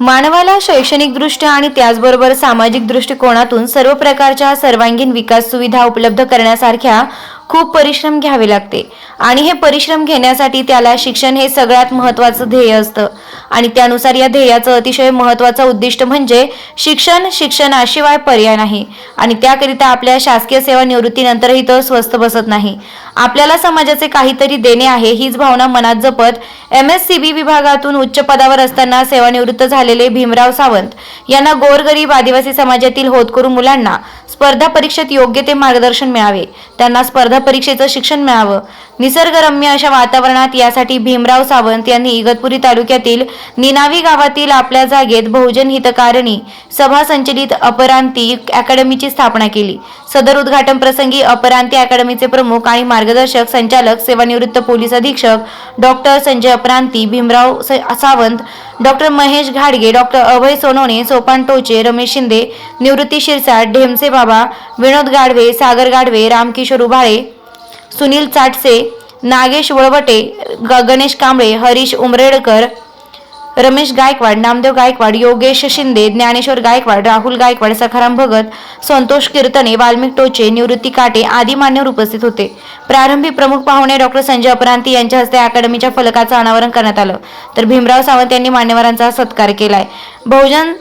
मानवाला शैक्षणिकदृष्ट्या आणि त्याचबरोबर सामाजिक दृष्टिकोनातून सर्व प्रकारच्या सर्वांगीण विकास सुविधा उपलब्ध करण्यासारख्या खूप परिश्रम घ्यावे लागते. आणि हे परिश्रम घेण्यासाठी त्याला शिक्षण हे सगळ्यात महत्त्वाचं ध्येय असतं. आणि त्यानुसार या ध्येयाचं अतिशय महत्त्वाचं उद्दिष्ट म्हणजे शिक्षण शिक्षणाशिवाय पर्याय नाही. आणि त्याकरिता आपल्या शासकीय सेवा निवृत्तीनंतरही तो स्वस्त बसत नाही. आपल्याला समाजाचे काहीतरी देणे आहे हीच भावना मनात जपत एम एस सी बी विभागातून उच्च पदावर असताना सेवानिवृत्त झालेले भीमराव सावंत यांना गोरगरीब आदिवासी समाजातील होतकरू मुलांना स्पर्धा परीक्षेत योग्य ते मार्गदर्शन मिळावे. त्यांना स्पर्धा परीक्षेचं शिक्षण मिळावं. निसर्गरम्य अशा वातावरणात यासाठी भीमराव सावंत यांनी इगतपुरी तालुक्यातील निनावी गावातील आपल्या जागेत बहुजन हितकारिणी सभा संचलित अपरांती अकॅडमीची स्थापना केली. सदर उद्घाटन प्रसंगी अपरांती अकॅडमीचे प्रमुख आणि मार्गदर्शक संचालक सेवानिवृत्त पोलीस अधीक्षक डॉक्टर संजय अपरांती भीमराव स- सावंत डॉक्टर महेश घाडगे डॉक्टर अभय सोनवणे सोपान टोचे रमेश शिंदे निवृत्ती शिरसाट ढेमसे बाबा विनोद गाडवे सागर गाडवे रामकिशोर उभाळे सुनील चाटसे नागेश वळवटे ग- गणेश कांबळे हरीश उमरेडकर रमेश गायकवाड नामदेव गायकवाड योगेश शिंदे ज्ञानेश्वर गायकवाड राहुल गायकवाड सखाराम भगत संतोष कीर्तने वाल्मिक टोचे निवृत्ती काटे आदी मान्यवर उपस्थित होते. प्रारंभी प्रमुख पाहुणे डॉक्टर संजय अपरांती यांच्या हस्ते अकॅडमीच्या फलकाचं अनावरण करण्यात आलं. तर भीमराव सावंत यांनी मान्यवरांचा सत्कार केलाय. बहुजन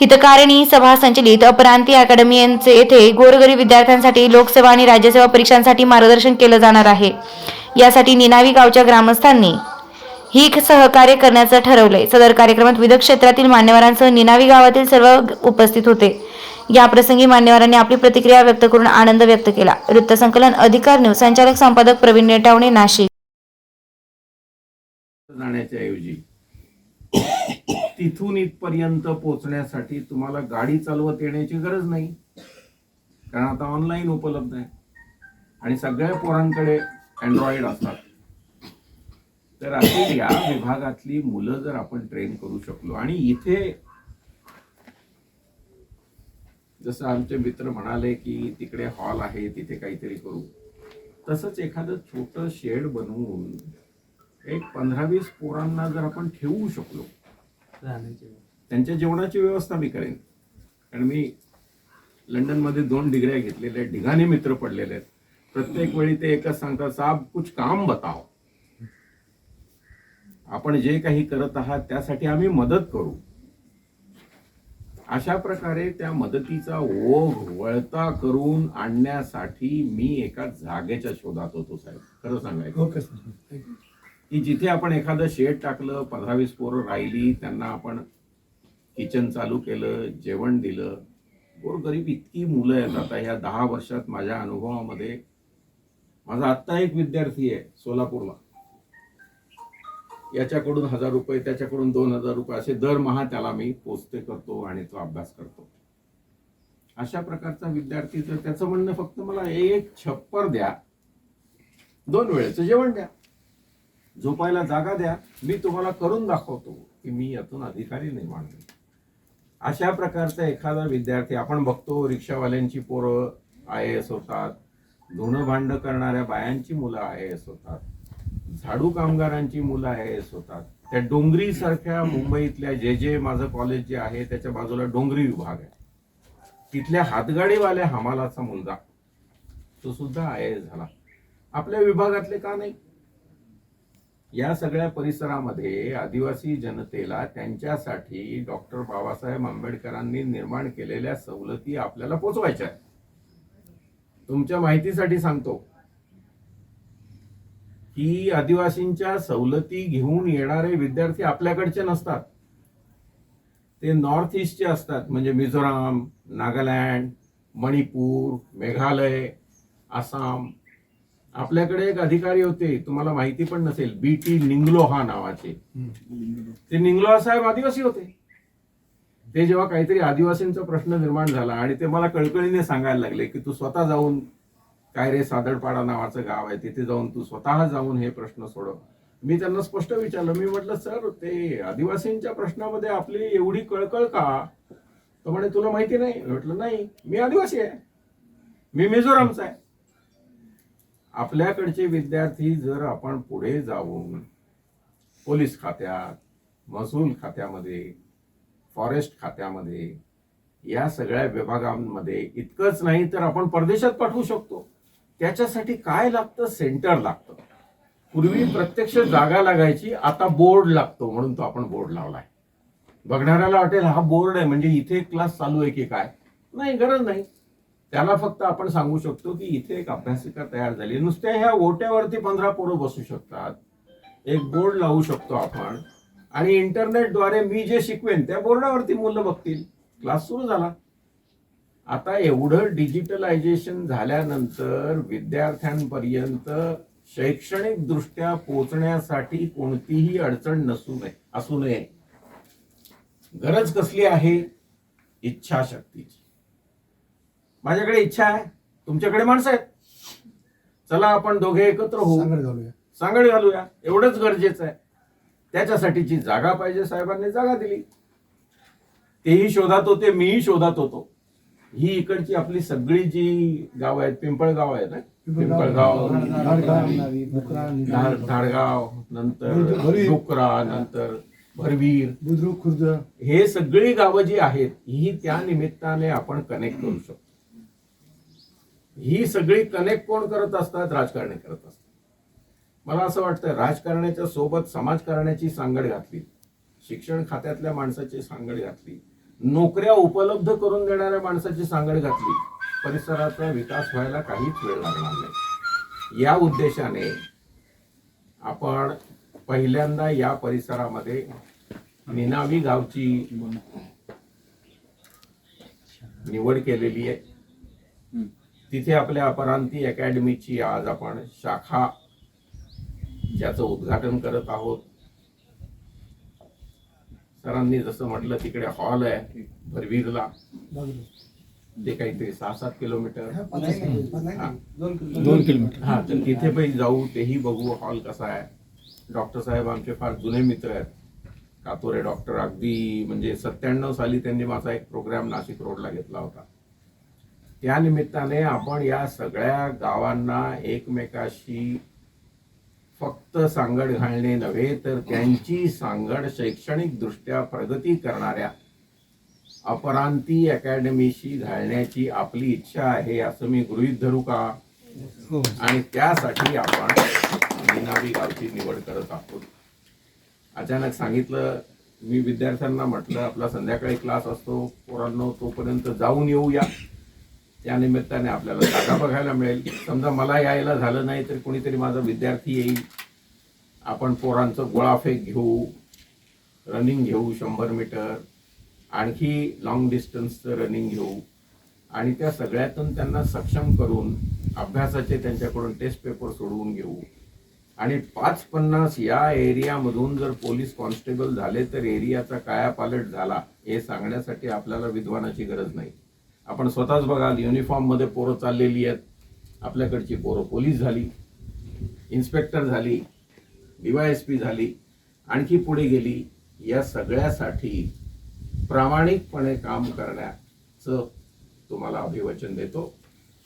हितकारिणी सभा संचलित. अपरांती अकॅडमी यांचे येथे गोरगरीब विद्यार्थ्यांसाठी लोकसेवा आणि राज्यसेवा परीक्षांसाठी मार्गदर्शन केलं जाणार आहे. यासाठी निनावी गावच्या ग्रामस्थांनी ही सहकार्य करण्याचं ठरवलंय. सदर कार्यक्रमात विविध क्षेत्रातील मान्यवरांसह निनावी गावातील सर्व उपस्थित होते. या प्रसंगी मान्यवरांनी आपली प्रतिक्रिया व्यक्त करून आनंद व्यक्त केला. वृत्तसंकलन अधिकार न्यूज संचालक संपादक प्रवीण नेटावणे नाशिक. ऐवजी तिथून इथपर्यंत पोहोचण्यासाठी तुम्हाला गाडी चालवत येण्याची गरज नाही. कारण आता ऑनलाईन उपलब्ध आहे. आणि सगळ्या पोरांकडे अँड्रॉइड असतात. तर अशी या विभागातली मुलं जर आपण ट्रेन करू शकलो. आणि इथे जसं आमचे मित्र म्हणाले की तिकडे हॉल आहे तिथे काहीतरी करू. तसंच एखादं छोटं शेड बनवून एक पंधरा वीस पोरांना जर आपण ठेवू शकलो त्यांच्या जेवणाची व्यवस्था मी करेन. कारण मी लंडनमध्ये दोन डिग्र्या घेतलेल्या आहेत. ढिगाने मित्र पडलेले आहेत. प्रत्येक वेळी ते एकच सांगतात साहेब कुछ काम बताओ. आपण जे काही करत आहात त्यासाठी आम्ही मदत करू. अशा प्रकारे त्या मदतीचा ओघ वळता करून आणण्यासाठी मी एका जागेच्या शोधात होतो साहेब. खरं सांगायचं. Okay sir. थँक्यू की जिथे आपण एखादं शेड टाकलं पंधरा वीस पोरं राहिली त्यांना आपण किचन चालू केलं जेवण दिलं. गोरगरीब इतकी मुलं आहेत आता ह्या दहा वर्षात माझ्या अनुभवामध्ये. माझा आत्ता एक विद्यार्थी आहे सोलापूरला. याच्याकडून हजार रुपये त्याच्याकडून दोन हजार रुपये असे दरमहा त्याला मी पोचते करतो आणि तो अभ्यास करतो. अशा प्रकारचा विद्यार्थी तर त्याचं म्हणणं फक्त मला एक छप्पर द्या. दोन वेळेचं जेवण द्या. झोपायला जागा द्या. मी तुम्हाला करून दाखवतो की मी यातून अधिकारी निर्माण होईल. अशा प्रकारचा एखादा विद्यार्थी आपण बघतो रिक्षावाल्यांची पोरं आय एस होतात धुणं भांड करणाऱ्या बायांची मुलं आय एस होतात झाडू कामगारांची मुलं आय एस होतात. त्या डोंगरी सारख्या मुंबईतल्या जे जे माझं कॉलेज जे आहे त्याच्या बाजूला डोंगरी विभाग आहे. तिथल्या हातगाडीवाल्या हमालाचा मुलगा तो सुद्धा आय एस झाला. आपल्या विभागातले का नाही? या सगळ्या परिसरामध्ये आदिवासी जनतेला त्यांच्यासाठी डॉक्टर बाबासाहेब आंबेडकरांनी निर्माण केलेल्या सवलती आपल्याला पोचवायच्या आहेत. तुमच्या माहितीसाठी सांगतो. की आदिवासींच्या सवलती घेऊन येणारे विद्यार्थी आपल्याकडचे नसतात. ते नॉर्थ ईस्टचे असतात म्हणजे मिझोराम नागालँड मणिपूर मेघालय आसाम आपल्याकडे एक अधिकारी होते तुम्हाला माहिती पण नसेल बी टी निंगलोहा नावाचे. ते निंगलो साहेब आदिवासी होते. ते जेव्हा काहीतरी आदिवासींचा प्रश्न निर्माण झाला आणि ते मला कळकळीने सांगायला लागले की तू स्वतः जाऊन काय रे सादडपाडा नावाचं गाव आहे तिथे जाऊन तू स्वतः जाऊन हे प्रश्न सोडव. मी त्यांना स्पष्ट विचारलं मी म्हटलं सर ते आदिवासींच्या प्रश्नामध्ये आपली एवढी कळकळ का? तर म्हणे तुला माहिती नाही. म्हटलं नाही मी आदिवासी आहे. मी मिझोरामचा आहे. आपल्याकडचे विद्यार्थी जर आपण पुढे जाऊन पोलीस खात्यात महसूल खात्यामध्ये फॉरेस्ट खात्यामध्ये या सगळ्या विभागांमध्ये इतकंच नाही तर आपण परदेशात पाठवू शकतो. त्याच्यासाठी काय लागतं? सेंटर लागतं. पूर्वी प्रत्यक्ष जागा लागायची आता बोर्ड लागतो म्हणून तो आपण बोर्ड लावलाय. बघणाऱ्याला वाटेल हा बोर्ड आहे म्हणजे इथे क्लास चालू आहे की काय? नाही गरज नाही. त्याला फक्त आपण सांगू शकतो की इथे एक अभ्यासिका तयार झाली. नुसत्या ह्या ओट्यावरती पंधरा पोरं बसू शकतात. एक बोर्ड लावू शकतो आपण. आणि इंटरनेटद्वारे मी जे शिकवेन त्या बोर्डावरती मुलं बघतील. क्लास सुरू झाला. आता एवढं डिजिटलायझेशन झाल्यानंतर विद्यार्थ्यांपर्यंत शैक्षणिक दृष्ट्या पोहोचण्यासाठी कोणतीही अडचण नसू नये असू नये. गरज कसली आहे? इच्छाशक्तीची. माझ्याकडे इच्छा आहे. तुमच्याकडे माणसं आहेत. चला आपण दोघे एकत्र होऊ. सांगड घालूया. सांगड घालूया. एवढंच गरजेचं आहे. त्याच्यासाठीची जागा पाहिजे साहेबांनी जागा दिली. तेही शोधात होते मीही शोधात होतो. ही इकडची आपली सगळी जी गाव आहेत पिंपळगाव आहे ना पिंपळगाव धाड- धाडगाव नंतर. डोकरा नंतर भरवीर. बुद्रुक खुर्द. हे सगळी गावं जी आहेत ही त्या निमित्ताने आपण कनेक्ट करू शकतो. ही सगळी कनेक्ट कोण करत असतात? राजकारणी करत असतात. मला असं वाटतं राजकारण्याच्या सोबत समाजकारण्याची सांगड घातली. शिक्षण खात्यातल्या माणसाची सांगड घातली. नोकऱ्या उपलब्ध करून देणाऱ्या माणसाची सांगड घातली. परिसराचा विकास व्हायला काहीच वेळ लागणार नाही. या उद्देशाने आपण पहिल्यांदा या परिसरामध्ये निनावी गावची निवड केलेली आहे. तिथे आपल्या अपरांती अकॅडमीची आज आपण शाखा ज्याचं उद्घाटन करत आहोत. सरांनी जसं म्हटलं तिकडे हॉल आहे भरवीरला. ते काहीतरी सहा सात किलोमीटर. हा. दोन किलोमीटर. हा तर तिथे पण जाऊ तेही बघू हॉल कसा आहे. डॉक्टर साहेब आमचे फार जुने मित्र आहेत. कातोरे डॉक्टर अगदी म्हणजे सत्त्याण्णव साली त्यांनी माझा एक प्रोग्राम नाशिक रोडला घेतला होता. या निमित्ताने आपण या सगळ्या गावांना एकमेकाशी फक्त सांगड घालणे नव्हे तर त्यांची सांगड शैक्षणिक दृष्ट्या प्रगती करणाऱ्या अपरांती अकॅडमीशी घालण्याची आपली इच्छा आहे असं मी गृहीत धरू का? आणि त्यासाठी आपण निनावी गावची निवड करत आहोत. अचानक सांगितलं मी विद्यार्थ्यांना म्हटलं आपला संध्याकाळी क्लास असतो पोरांनो तोपर्यंत जाऊन येऊया. त्या निमित्ताने आपल्याला जागा बघायला मिळेल. समजा मला यायला झालं नाही तर कुणीतरी माझा विद्यार्थी येईल. आपण पोरांचं गोळाफेक घेऊ रनिंग घेऊ शंभर मीटर आणखी लॉंग डिस्टन्सचं रनिंग घेऊ. आणि त्या सगळ्यातून त्यांना सक्षम करून अभ्यासाचे त्यांच्याकडून टेस्ट पेपर सोडवून घेऊ. आणि पाच पन्नास या एरियामधून जर पोलीस कॉन्स्टेबल झाले तर एरियाचा कायापालट झाला हे सांगण्यासाठी आपल्याला विद्वानाची गरज नाही. आपण स्वतःच बघाल युनिफॉर्ममध्ये पोरं चाललेली आहेत. आपल्याकडची पोरं पोलीस झाली इन्स्पेक्टर झाली डीवायएसपी झाली आणखी पुढे गेली. या सगळ्यासाठी प्रामाणिकपणे काम करण्याचं तुम्हाला अभिवचन देतो.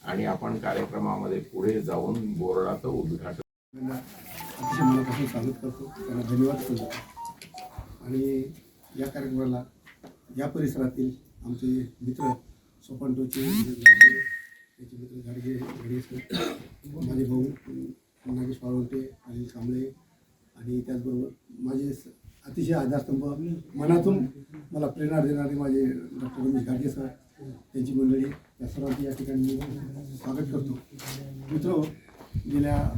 आणि आपण कार्यक्रमामध्ये पुढे जाऊन बोर्डाचं उद्घाटन अतिशय मनापासून स्वागत करतो. त्यांना धन्यवाद करतो आणि या कार्यक्रमाला या परिसरातील आमचे मित्र सोपानटोचे त्याचे मित्र गाडगे गाडगे माझे भाऊ नागेश पाळवंटे अनिल कांबळे. आणि त्याचबरोबर माझे स- अतिशय आधारस्तंभ मनातून मला प्रेरणा देणारे माझे डॉक्टर रमेश गाडगे सर त्यांची मंडळी. या सर्वांचे या ठिकाणी मी स्वागत करतो. मित्र गेल्या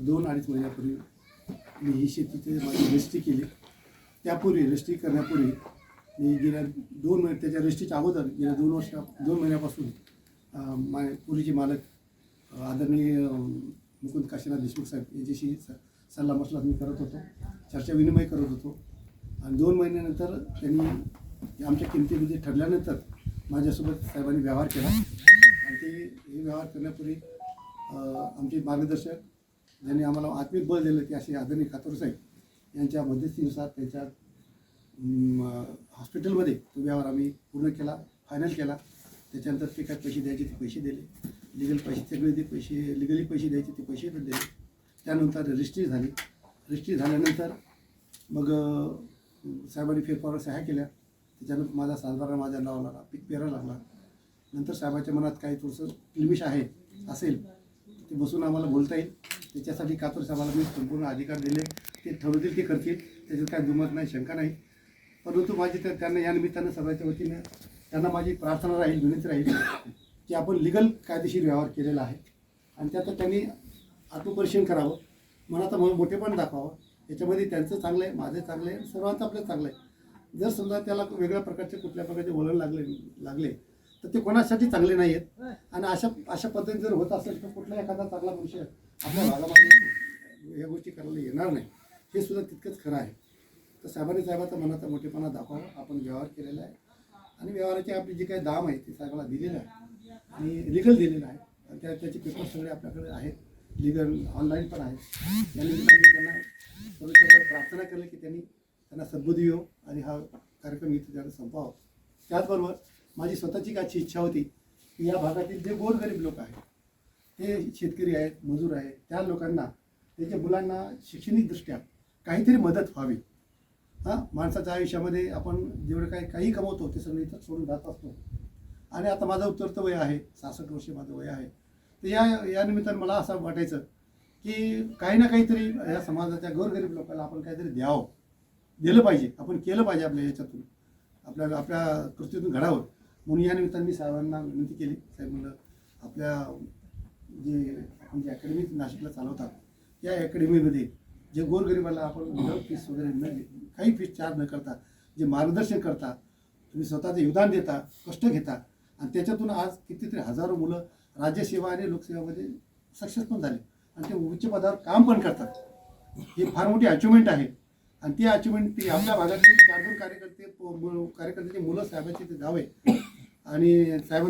दोन अडीच महिन्यापूर्वी मी ही शेतीचे माझी रजिस्ट्री केली. त्यापूर्वी रजिस्ट्री करण्यापूर्वी मी गेल्या दोन महिने त्याच्या रजिस्ट्रीच्या अगोदर गेल्या दोन वर्षा दोन महिन्यापासून माय पुरीचे मालक आदरणीय मुकुंद काशीनाथ देशमुख साहेब यांच्याशी स सल्ला मसला मी करत होतो. चर्चा विनिमय करत होतो. आणि दोन महिन्यानंतर त्यांनी आमच्या किमतीमध्ये ठरल्यानंतर माझ्यासोबत साहेबांनी व्यवहार केला. आणि ते हे व्यवहार करण्यापूर्वी आमचे मार्गदर्शक ज्यांनी आम्हाला आत्मिक बळ दिलं ते असे आदरणीय खातोर साहेब यांच्या मध्यस्थीनुसार त्यांच्या हॉस्पिटलमध्ये तो व्यवहार आम्ही पूर्ण केला फायनल केला. त्याच्यानंतर ते काय पैसे द्यायचे ते पैसे दिले. लिगल पैसे सगळे ते पैसे लिगली पैसे द्यायचे ते पैसे पण दिले. त्यानंतर रजिस्ट्री झाली. रजिस्ट्री झाल्यानंतर मग साहेबांनी फेरफार सह्या केल्या. त्याच्यानं माझा सातबारा माझ्या नाव लागला पीक पेरायला लागला. नंतर साहेबाच्या मनात काही थोडंसं क्लिमिश आहे असेल ते बसून आम्हाला बोलता येईल. त्याच्यासाठी कातूर साहेबाला मी संपूर्ण अधिकार दिले. ते ठरवतील ते करतील. त्याच्यात काय दुमत नाही शंका नाही. परंतु माझी तर त्यांना या निमित्तानं सगळ्याच्या वतीनं त्यांना माझी प्रार्थना राहील विनंती राहील की आपण लिगल कायदेशीर व्यवहार केलेला आहे. आणि त्यात त्यांनी आत्मपरीक्षण करावं मनाचा म्हणून मोठेपण दाखवावं. याच्यामध्ये त्यांचं चांगलं आहे माझं चांगलं आहे सर्वांचं आपलं चांगलं आहे जर समजा त्याला वेगळ्या प्रकारचे कुठल्या प्रकारचे वळण लागले लागले तर ते कोणासाठी चांगले नाही आहेत आणि अशा अशा पद्धतीने जर होत असेल तर कुठला एखादा चांगला मनुष्य आपल्या भागामध्ये या गोष्टी करायला येणार नाही. हे सुद्धा तितकंच खरं आहे. तर साहेबांनी साहेबाचा मनाचा मोठेपणा दाखवावा आपण व्यवहार केलेला आहे. आणि व्यवहाराची आपली जी काही दाम आहे ती साहेबाला दिलेलं आहे. आणि लिगल दिलेलं आहे. आणि त्या त्याचे पेपर सगळे आपल्याकडे आहेत. लिगल ऑनलाईन पण आहेत. या निमित्ताने त्यांना परमेश्वराला प्रार्थना केली की त्यांनी त्यांना सद्बुद्धी येऊ आणि हा कार्यक्रम इथे त्यांना संपवावा. त्याचबरोबर माझी स्वतःची काची इच्छा होती की या भागातील जे गोरगरीब लोक आहेत ते शेतकरी आहेत मजूर आहेत त्या लोकांना त्याच्या मुलांना शैक्षणिकदृष्ट्या काहीतरी मदत व्हावी. हां माणसाच्या आयुष्यामध्ये आपण जेवढं काही काही कमवतो ते सगळं इथं सोडून जात असतो. आणि आता माझं उत्तरतं वय आहे सहासष्ट वर्ष माझं वय आहे. तर या या निमित्तानं मला असं वाटायचं की काही ना काहीतरी या समाजाच्या गोरगरीब लोकांना आपण काहीतरी द्यावं. दिलं पाहिजे आपण केलं पाहिजे आपल्या याच्यातून आपल्या आपल्या कृतीतून घडावं. म्हणून यानिमित्तान मी साहेबांना विनंती केली. साहेब म्हणलं आपल्या जे आपण जे अकॅडमी नाशिकला चालवतात या अकॅडमीमध्ये जे गोरगरिबाला आपण फीस वगैरे न काही फीस चार्ज न करता जे मार्गदर्शन करता तुम्ही स्वतःचं योगदान देता कष्ट घेता आणि त्याच्यातून आज कितीतरी हजारो मुलं राज्यसेवा आणि लोकसेवामध्ये सक्सेस पण झाले. आणि ते उच्च पदावर काम पण करतात. ही फार मोठी अचिव्हमेंट आहे. आणि ती अचिव्हमेंट ती आपल्या भागातले चार दोन कार्यकर्ते प- मुलं साहेबांचे ते गाव आहे. आणि साहेब